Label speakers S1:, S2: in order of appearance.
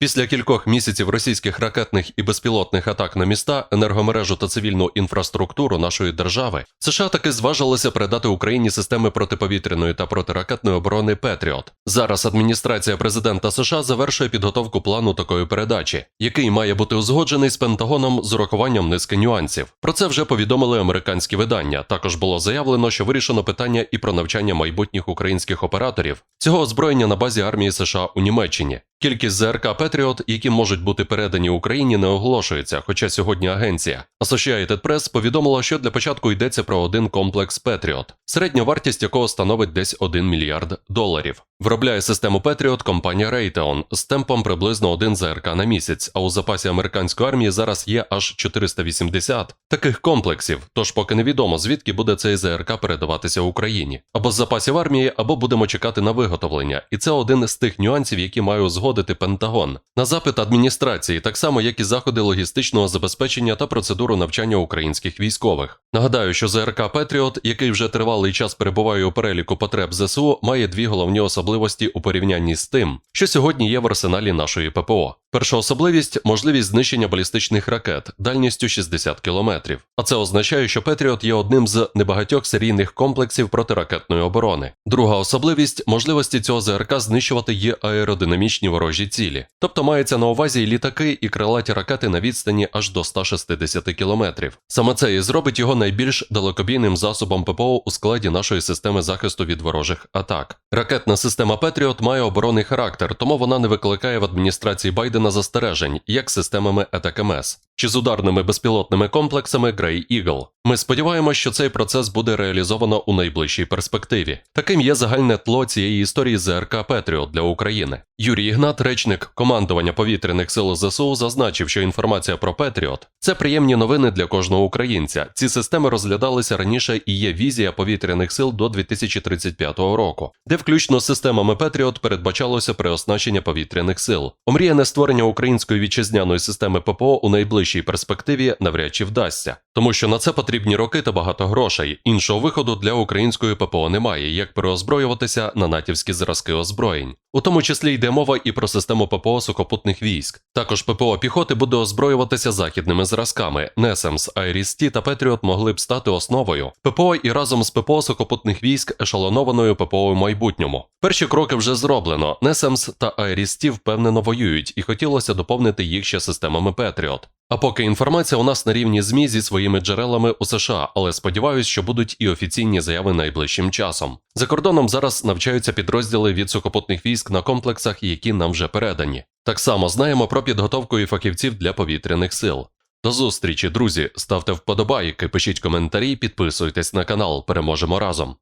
S1: Після кількох місяців російських ракетних і безпілотних атак на міста, енергомережу та цивільну інфраструктуру нашої держави, США таки зважилися передати Україні системи протиповітряної та протиракетної оборони Петріот. Зараз адміністрація президента США завершує підготовку плану такої передачі, який має бути узгоджений з Пентагоном з урахуванням низки нюансів. Про це вже повідомили американські видання. Також було заявлено, що вирішено питання і про навчання майбутніх українських операторів цього озброєння на базі армії США у Німеччині. Кількість ЗРК Петріот, які можуть бути передані Україні, не оголошується. Хоча сьогодні агенція Associated Press повідомила, що для початку йдеться про один комплекс Петріот, середня вартість якого становить десь 1 мільярд доларів. Виробляє систему Петріот компанія Raytheon з темпом приблизно 1 ЗРК на місяць. А у запасі американської армії зараз є аж 480 таких комплексів. Тож поки невідомо звідки буде цей ЗРК передаватися Україні. Або з запасів армії, або будемо чекати на виготовлення. І це один з тих нюансів, які має узгодити Пентагон на запит адміністрації, так само як і заходи логістичного забезпечення та процедуру навчання українських військових. Нагадаю, що ЗРК Петріот, який вже тривалий час перебуває у переліку потреб ЗСУ, має дві головні особливості у порівнянні з тим, що сьогодні є в арсеналі нашої ППО. Перша особливість можливість знищення балістичних ракет дальністю 60 кілометрів. А це означає, що Петріот є одним з небагатьох серійних комплексів протиракетної оборони. Друга особливість можливості цього ЗРК знищувати є аеродинамічні ворожі цілі, тобто мається на увазі і літаки і крилаті ракети на відстані аж до 160 кілометрів. Саме це і зробить його найбільш далекобійним засобом ППО у складі нашої системи захисту від ворожих атак. Ракетна система Петріот має оборонний характер, тому вона не викликає в адміністрації Байдена застережень, як системами ЕТКМС чи з ударними безпілотними комплексами Grey Eagle. Ми сподіваємося, що цей процес буде реалізовано у найближчій перспективі. Таким є загальне тло цієї історії ЗРК Петріот для України. Юрій Ігнат, речник командування повітряних сил ЗСУ, зазначив, що інформація про Петріот це приємні новини для кожного українця. Ці системи розглядалися раніше і є візія повітряних сил до 2035 року, де включно з системами Петріот передбачалося переоснащення повітряних сил. Омріяне створення української вітчизняної системи ППО у найближчій перспективі навряд чи вдасться, тому що на це потрібні роки та багато грошей. Іншого виходу для української ППО немає, як переозброюватися на натівські зразки озброєнь. У тому числі йде мова і про систему ППО сухопутних військ. Також ППО піхоти буде озброюватися західними зразками. NESEMS, IRIS-T та Петріот могли б стати основою ППО і разом з ППО сухопутних військ ешелонованою ППО у майбутньому. Перші кроки вже зроблено. NESEMS та IRIS-T впевнено воюють, і хотілося доповнити їх ще системами Петріот. А поки інформація у нас на рівні ЗМІ зі своїми джерелами у США, але сподіваюсь, що будуть і офіційні заяви найближчим часом. За кордоном зараз навчаються підрозділи від сухопутних військ на комплексах, які нам вже передані. Так само знаємо про підготовку і фахівців для повітряних сил. До зустрічі, друзі! Ставте вподобайки, пишіть коментарі, підписуйтесь на канал. Переможемо разом.